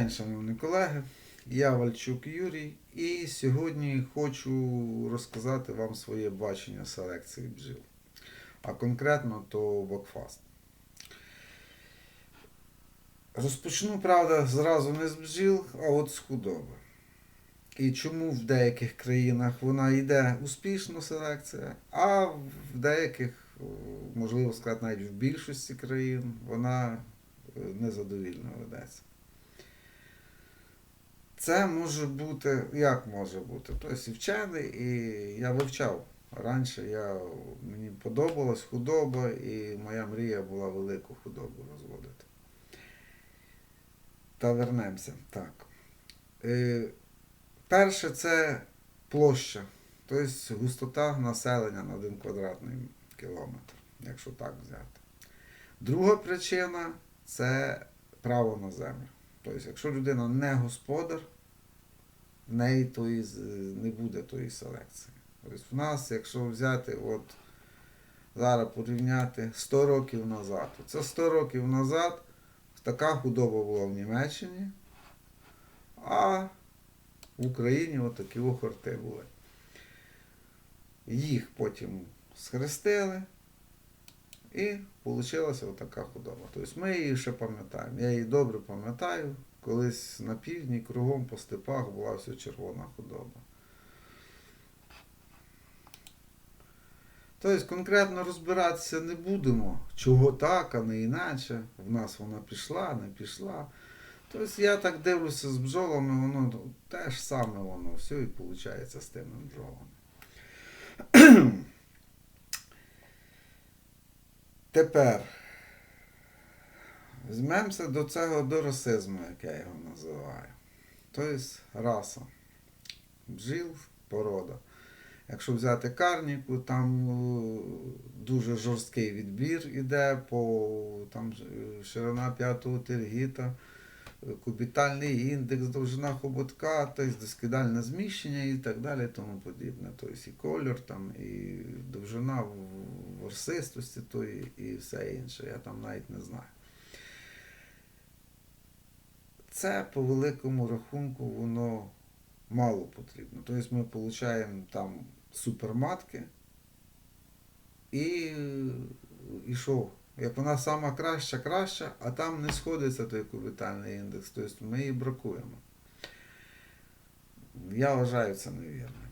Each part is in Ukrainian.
день, шановні колеги. Я Вальчук Юрій, і сьогодні хочу розказати вам своє бачення селекції бджіл. А конкретно то Бокфаст. Розпочну, правда, зразу не з бджіл, а от з худоби. І чому в деяких країнах вона йде успішно селекція, а в деяких, можливо сказати, навіть в більшості країн вона е, незадовільно ведеться. Це може бути, як може бути? Тобто і вчений, і я вивчав. Раніше я, мені подобалась худоба, і моя мрія була велику худобу розводити. Та вернемося. Так. Е, перше це площа, тобто густота населення на один квадратний кілометр, якщо так взяти. Друга причина це право на землю. Тобто, якщо людина не господар, в неї тої, не буде тої селекції. Тобто в нас, якщо взяти, от зараз порівняти 100 років назад, це 100 років назад така худоба була в Німеччині, а в Україні от такі охорти були. Їх потім схрестили, і вийшла така худоба. Тобто ми її ще пам'ятаємо. Я її добре пам'ятаю. Колись на півдні кругом по степах була все червона худоба. Тобто конкретно розбиратися не будемо, чого так, а не іначе. В нас вона пішла, не пішла. Тобто я так дивлюся з бджолами, воно те ж саме воно все і виходить з тими бджолами. Тепер візьмемося до цього до расизму, як я його називаю. Тобто раса. Бджіл, порода. Якщо взяти карніку, там е, дуже жорсткий відбір іде по там, е, ширина п'ятого тергіта, е, кубітальний індекс, довжина хоботка, тобто доскидальне зміщення і так далі, тому подібне. Тобто і кольор, там, і довжина ворсистості тої, і все інше. Я там навіть не знаю. Це по великому рахунку воно мало потрібно. Тобто ми отримуємо там суперматки і, і що? Як вона сама краща, краща, а там не сходиться той кубітальний індекс, тобто ми її бракуємо. Я вважаю це невірним.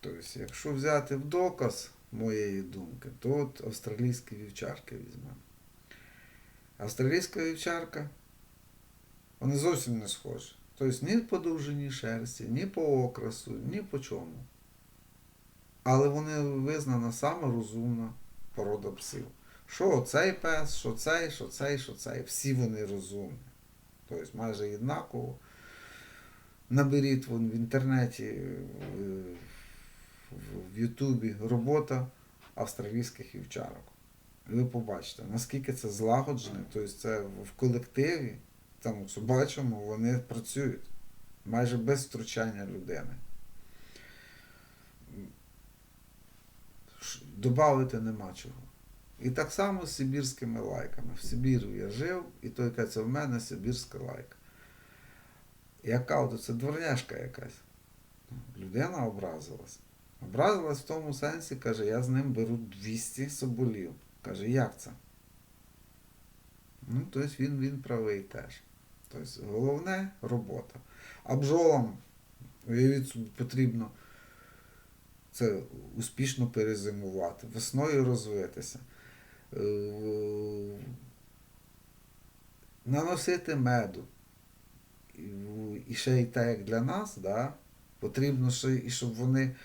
Тобто, якщо взяти в доказ моєї думки, то от австралійські вівчарки візьмемо. Австралійська вівчарка, вони зовсім не схожі. Тобто ні по довжині шерсті, ні по окрасу, ні по чому. Але вони визнана сама розумна порода псів. Що цей пес, що цей, що цей, що цей. Всі вони розумні. Тобто майже однаково. Наберіть вон в інтернеті, в- в Ютубі робота австралійських вівчарок. І ви побачите, наскільки це злагоджене, тобто це в колективі, там собачому, вони працюють майже без втручання людини. Добавити нема чого. І так само з сибірськими лайками. В Сибіру я жив, і той каже, в мене сибірська лайка. Яка от це дворняшка якась. Людина образилась. Образилась в тому сенсі, каже, я з ним беру 200 соболів. Каже, як це? Ну, тобто він, він правий теж. Тобто головне робота. А бджолам, уявіть собі, потрібно це успішно перезимувати, весною розвитися, е, наносити меду. І ще й так, як для нас, да, потрібно ще, і щоб вони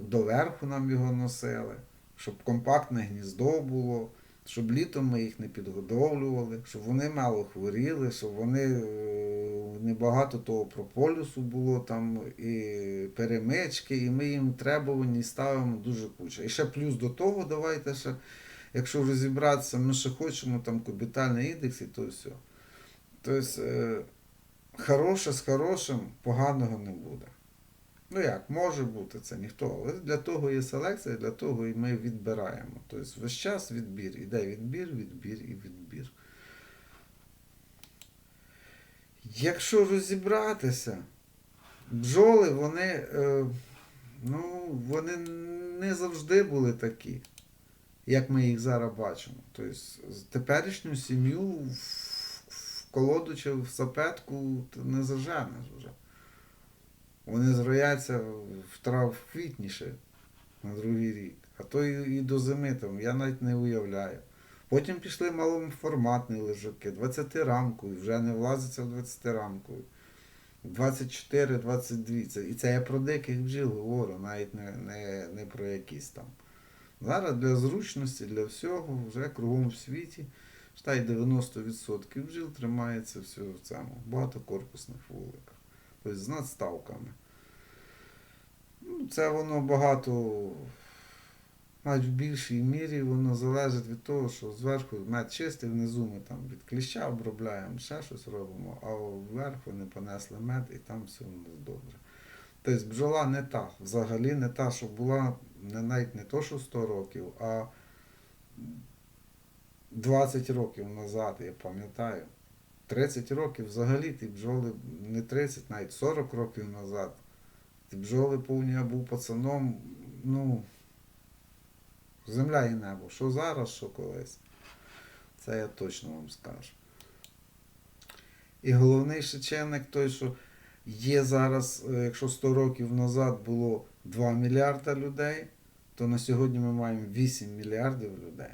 доверху нам його носили, щоб компактне гніздо було, щоб літом ми їх не підгодовлювали, щоб вони мало хворіли, щоб вони е, небагато того прополюсу було там і перемички, і ми їм требувані ставимо дуже куча. І ще плюс до того, давайте ще, якщо розібратися, ми ще хочемо там кубітальний індекс і то все. Тобто, е, хороше з хорошим поганого не буде. Ну як, може бути це ніхто, але для того є селекція, для того і ми відбираємо. Тобто весь час відбір. Іде відбір, відбір і відбір. Якщо розібратися, бджоли, вони, е, ну, вони не завжди були такі, як ми їх зараз бачимо. Тобто теперішню сім'ю в, колоду чи в сапетку не заженеш вже. Вони зрояться в трав в на другий рік. А то і, до зими там, я навіть не уявляю. Потім пішли малоформатні лежаки, 20 рамкові, вже не влазиться в 20 рамкові. 24, 22. Це, і це я про диких бджіл говорю, навіть не, не, не про якісь там. Зараз для зручності, для всього, вже кругом в світі, штай 90% бджіл тримається все в цьому, багатокорпусних вуликах. Тобто з надставками. Ну, Це воно багато, навіть в більшій мірі воно залежить від того, що зверху мед чистий, внизу ми там від кліща обробляємо, ще щось робимо, а вверх вони понесли мед і там все у нас добре. Тобто бджола не та, взагалі не та, що була не, навіть не то, що 100 років, а 20 років назад, я пам'ятаю. 30 років взагалі ті бджоли, не 30, навіть 40 років назад. Ті бджоли повні я був пацаном, ну, земля і небо. Що зараз, що колись. Це я точно вам скажу. І головний священник той, що є зараз, е, якщо 100 років назад було 2 мільярда людей, то на сьогодні ми маємо 8 мільярдів людей,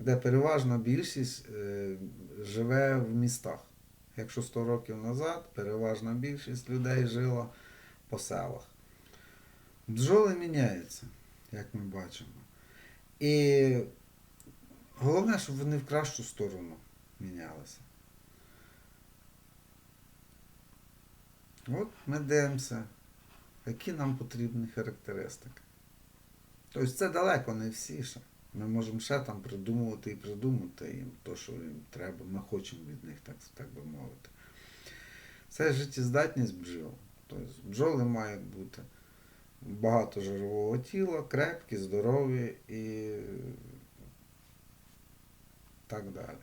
де переважна більшість е, живе в містах. Якщо 100 років назад переважна більшість людей жила по селах. Бджоли міняються, як ми бачимо. І головне, щоб вони в кращу сторону мінялися. От ми дивимося, які нам потрібні характеристики. Тобто це далеко не всі ще. Ми можемо ще там придумувати і придумати їм то, що їм треба. Ми хочемо від них, так, так би мовити. Це життєздатність бджіл. Тобто бджоли мають бути багато жирового тіла, крепкі, здорові і так далі.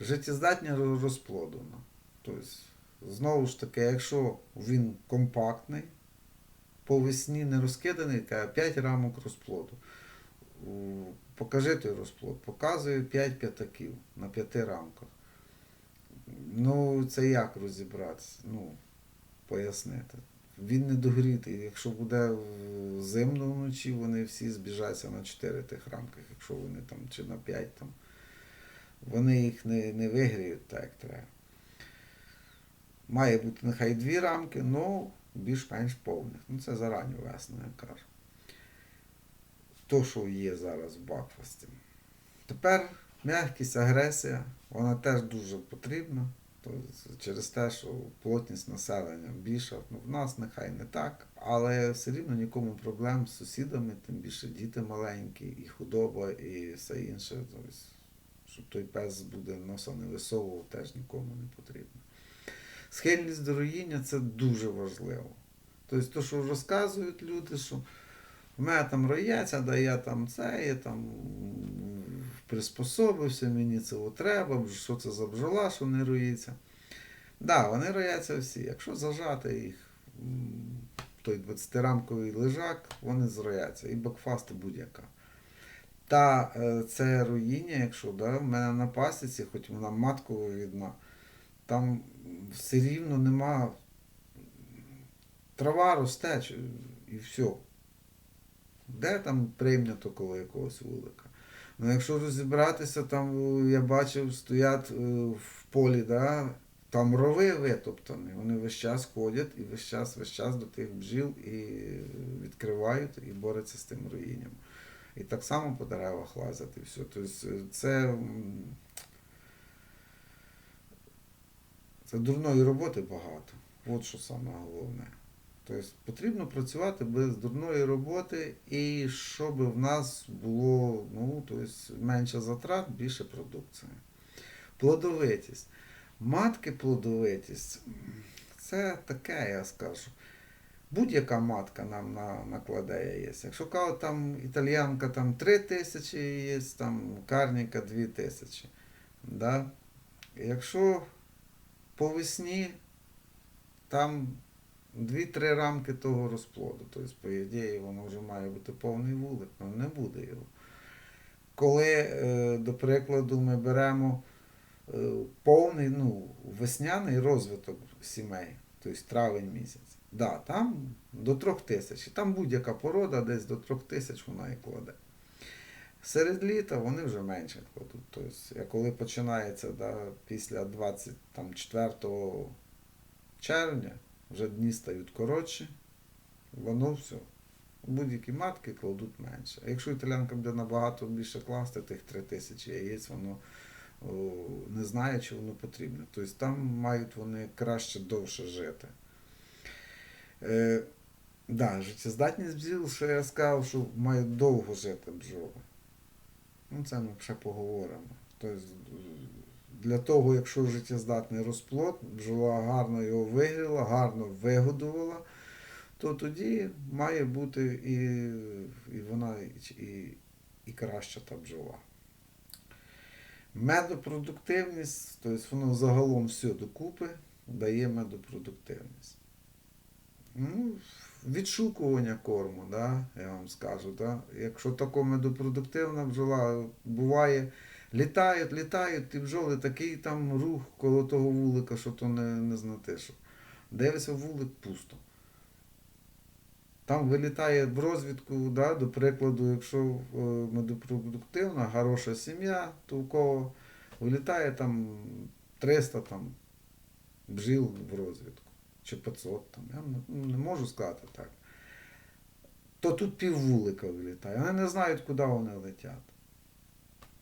Життєздатні роз- розплодено. Тобто, знову ж таки, якщо він компактний, по весні не розкиданий, каже 5 рамок розплоду. Покажи той розплод. Показую 5 п'ятаків на 5 рамках. Ну, це як розібратися? Ну, пояснити. Він не догрітий. Якщо буде зимно вночі, вони всі збіжаться на 4 тих рамках, якщо вони там чи на 5 там. Вони їх не, не вигріють так, як треба. Має бути нехай дві рамки, ну більш-менш повних. Ну це зарані весно, я кажу. То, що є зараз в Бакфасті. Тепер м'якість, агресія, вона теж дуже потрібна. Тобто, через те, що плотність населення більша, ну, в нас нехай не так, але все рівно нікому проблем з сусідами, тим більше діти маленькі, і худоба, і все інше. Тобто, щоб той пес буде носа не висовував, теж нікому не потрібно. Схильність до роїння це дуже важливо. Тобто, то, що розказують люди, що в мене там рояться, да я там це, я там приспособився, мені цього треба, що це за бджола, що не роїться. Так, да, вони рояться всі. Якщо зажати їх, той 20-рамковий лежак, вони зрояться. І бакфаст будь-яка. Та е, це руїння, якщо да, в мене на пасіці, хоч вона матково видна, там все рівно нема. Трава росте і все. Де там прийнято коло якогось вулика? Ну, якщо розібратися, там е, я бачив, стоять е, в полі, да, там рови витоптані. Вони весь час ходять і весь час, весь час до тих бджіл і відкривають і борються з тим роїнням. І так само по деревах лазять і все. Тобто е, це, це дурної роботи багато. От що саме головне. Тобто потрібно працювати без дурної роботи і щоб в нас було ну, тобто, менше затрат, більше продукції. Плодовитість. Матки плодовитість це таке, я скажу. Будь-яка матка нам на, накладе яєць. Якщо кажуть, там італіянка там 3 тисячі яєць, там карніка 2 тисячі. Да? Якщо по весні там 2-3 рамки того розплоду. Тобто, по ідеї, воно вже має бути повний вулик, але не буде його. Коли, е, до прикладу, ми беремо е, повний, ну, весняний розвиток сімей, тобто травень місяць. Да, там до трьох тисяч. Там будь-яка порода десь до трьох тисяч вона і кладе. Серед літа вони вже менше кладуть. Тобто, коли починається да, після 24 червня, вже дні стають коротші, воно все. Будь-які матки кладуть менше. А якщо італянка буде набагато більше класти, тих 3 тисячі яєць, воно о, не знає, чи воно потрібне. Тобто там мають вони краще довше жити. Е, да, життєздатність бджіл, що я сказав, що мають довго жити бджоли. Ну, це ми ще поговоримо. Тобто, для того, якщо життєздатний розплод, бджола гарно його вигріла, гарно вигодувала, то тоді має бути і, і вона і, і краща та бджола. Медопродуктивність, тобто воно загалом все докупи дає медопродуктивність. Ну, відшукування корму, да, я вам скажу. Да. Якщо тако медопродуктивна бджола буває, літають, літають, і бджоли такий там рух коло того вулика, що то не, не знати що. Дивиться вулик пусто. Там вилітає в розвідку, да, до прикладу, якщо е, медопродуктивна, хороша сім'я, то у кого вилітає там 300 там, бджіл в розвідку. Чи 500 там, я не, можу сказати так. То тут піввулика вилітає. Вони не знають, куди вони летять.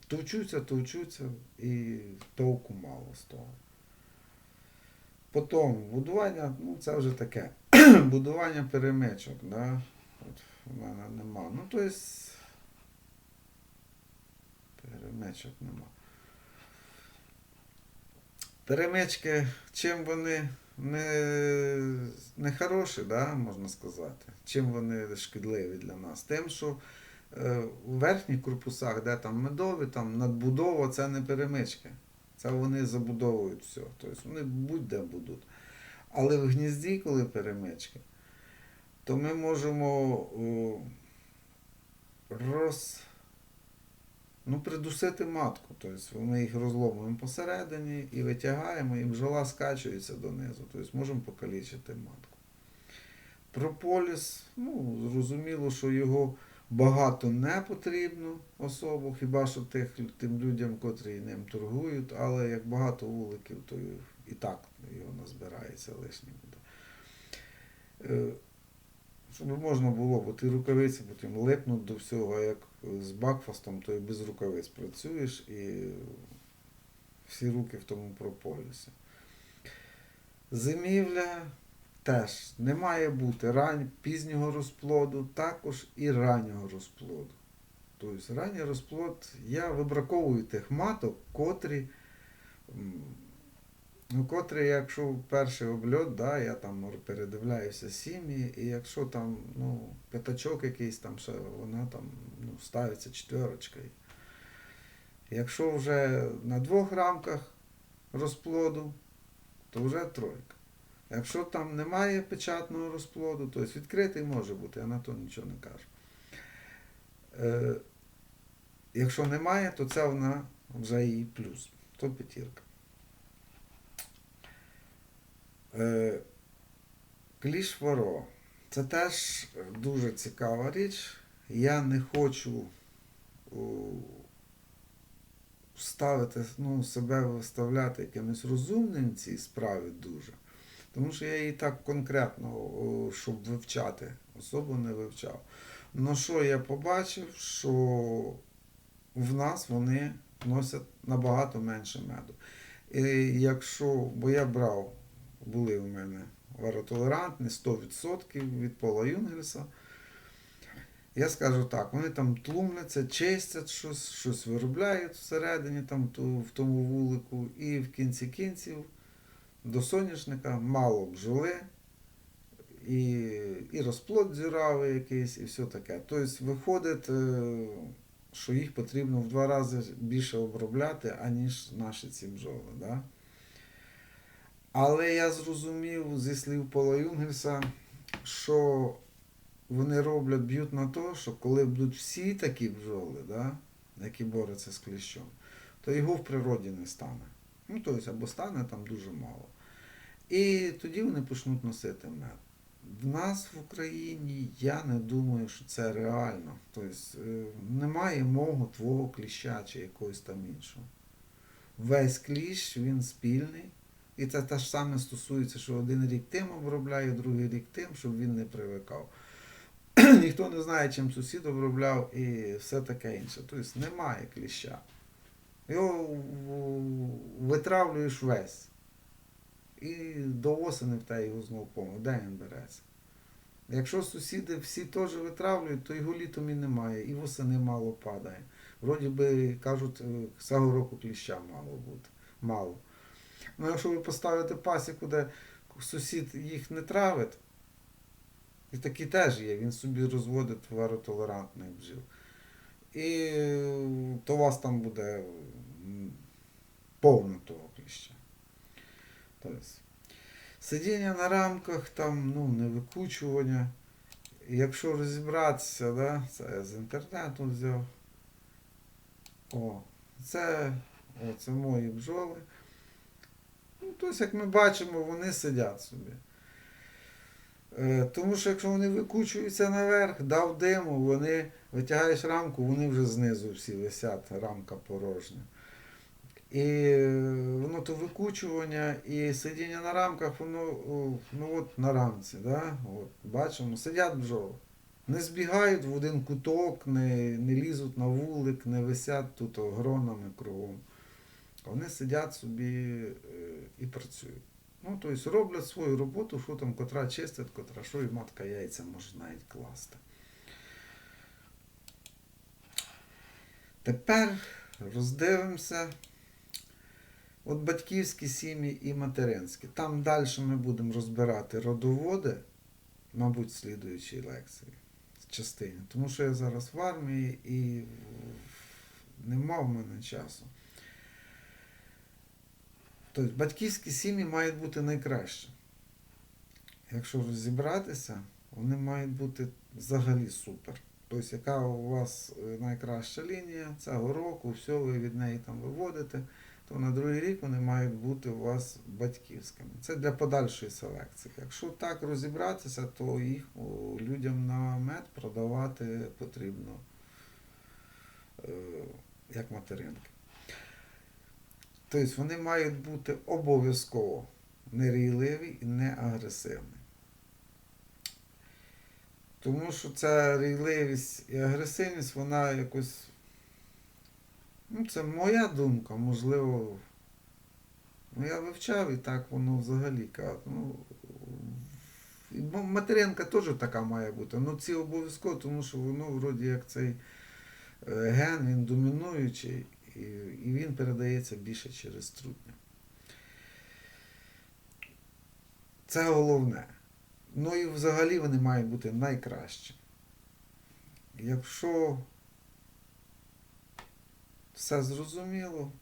Товчуться, товчуться і толку мало з того. Потім будування, ну це вже таке. будування перемичок, да? От в мене нема. Ну, то есть перемичок нема. Перемички, чим вони не, не хороші, да, можна сказати. Чим вони шкідливі для нас? Тим, що у верхніх корпусах, де там медові, там надбудова, це не перемички. Це вони забудовують все. Тобто вони будь-де будуть. Але в гнізді, коли перемички, то ми можемо роз, ну, придусити матку. Тобто ми їх розломуємо посередині і витягаємо, і бджола скачується донизу. Тобто можемо покалічити матку. Прополіс, ну, зрозуміло, що його багато не потрібно особо, хіба що тих, тим людям, котрі ним торгують, але як багато вуликів, то і так його назбирається лишнє буде. Е, Щоб можна було, бо ти рукавиці потім липнуть до всього, а як з бакфастом, то і без рукавиць працюєш і всі руки в тому прополісі. Зимівля теж не має бути рань, пізнього розплоду, також і раннього розплоду. Тобто ранній розплод, я вибраковую тих маток, котрі, ну, котрі, якщо перший обльот, да, я там передивляюся сім'ї, і якщо там ну, п'ятачок якийсь там ще, вона там ну, ставиться четверочка. Якщо вже на двох рамках розплоду, то вже тройка. Якщо там немає печатного розплоду, то відкритий може бути, я на то нічого не кажу. Е, якщо немає, то це вона вже її плюс. То п'ятірка. Е, кліш воро. Це теж дуже цікава річ. Я не хочу ставити, ну, себе виставляти якимось розумним в цій справі дуже. Тому що я її так конкретно, щоб вивчати, особо не вивчав. Ну що я побачив, що в нас вони носять набагато менше меду. І якщо, бо я брав, були у мене варотолерантні 100% від Пола Юнгельса. Я скажу так, вони там тлумляться, чистять щось, щось виробляють всередині там, в тому вулику, і в кінці кінців до соняшника мало бджоли, і, і розплод зіравий якийсь, і все таке. Тобто виходить, е, що їх потрібно в два рази більше обробляти, аніж наші ці бджоли. Да? Але я зрозумів зі слів Пола Юнгельса, що вони роблять, б'ють на те, що коли будуть всі такі бджоли, да, які борються з кліщом, то його в природі не стане. Ну, тобто, або стане там дуже мало. І тоді вони почнуть носити мед. В нас в Україні я не думаю, що це реально. Тобто е, немає мого твого кліща чи якогось там іншого. Весь кліщ він спільний. І це те ж саме стосується, що один рік тим обробляє, другий рік тим, щоб він не привикав. Ніхто не знає, чим сусід обробляв і все таке інше. Тобто немає кліща. Його витравлюєш весь. І до осені в те його знову повно. Де він береться? Якщо сусіди всі теж витравлюють, то його літом і немає, і восени мало падає. Вроді би кажуть, е, цього року кліща мало бути. Мало. Ну, якщо ви поставите пасіку, де сусід їх не травить, і такі теж є, він собі розводить товаротолерантних бджіл. І е, то у вас там буде повно того кліща. Тобто, сидіння на рамках, там, ну, не викучування. Якщо розібратися, да, це я з інтернету взяв. О, це, о, це мої бджоли. Ну, тобто, як ми бачимо, вони сидять собі. Е, тому що якщо вони викучуються наверх, дав диму, вони витягаєш рамку, вони вже знизу всі висять, рамка порожня. І воно то викучування і сидіння на рамках, воно ну от на рамці, да? от, бачимо, сидять бджоли. Не збігають в один куток, не, не лізуть на вулик, не висять тут о, гронами кругом. Вони сидять собі е, і працюють. Ну, тобто роблять свою роботу, що там котра чистить, котра що і матка яйця може навіть класти. Тепер роздивимося. От батьківські сім'ї і материнські. Там далі ми будемо розбирати родоводи, мабуть, слідуючій лекції частині. Тому що я зараз в армії і нема в мене часу. Тобто батьківські сім'ї мають бути найкращі. Якщо розібратися, вони мають бути взагалі супер. Тобто, яка у вас е, найкраща лінія цього року, все, ви від неї там виводите, то на другий рік вони мають бути у вас батьківськими. Це для подальшої селекції. Якщо так розібратися, то їх людям на мед продавати потрібно е, як материнки. Тобто вони мають бути обов'язково нерійливі і не агресивні. Тому що ця рійливість і агресивність, вона якось. Ну, це моя думка, можливо. Ну, я вивчав і так воно взагалі кажуть. Ну, материнка теж така має бути. Ну, ці обов'язково, тому що воно вроді як цей е, ген, він домінуючий, і він передається більше через трутня. Це головне. Ну і взагалі вони мають бути найкращі. Якщо все зрозуміло,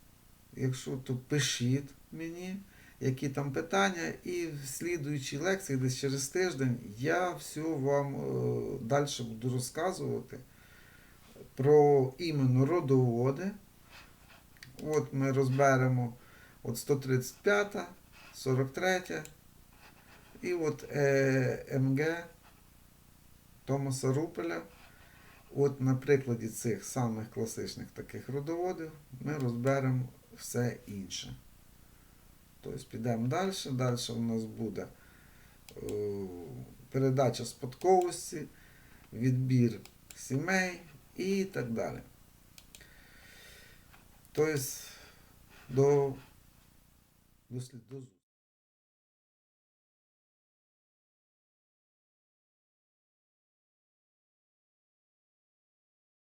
якщо то пишіть мені, які там питання, і в слідуючій лекції, десь через тиждень, я все вам е, далі буду розказувати про іменно родоводи. От ми розберемо от 135, 43 і от е, МГ Томаса Рупеля. От на прикладі цих самих класичних таких родоводів ми розберемо все інше. Тобто підемо далі. Далі у нас буде е, передача спадковості, відбір сімей і так далі. Тобто до, до, слід- до зустрічі.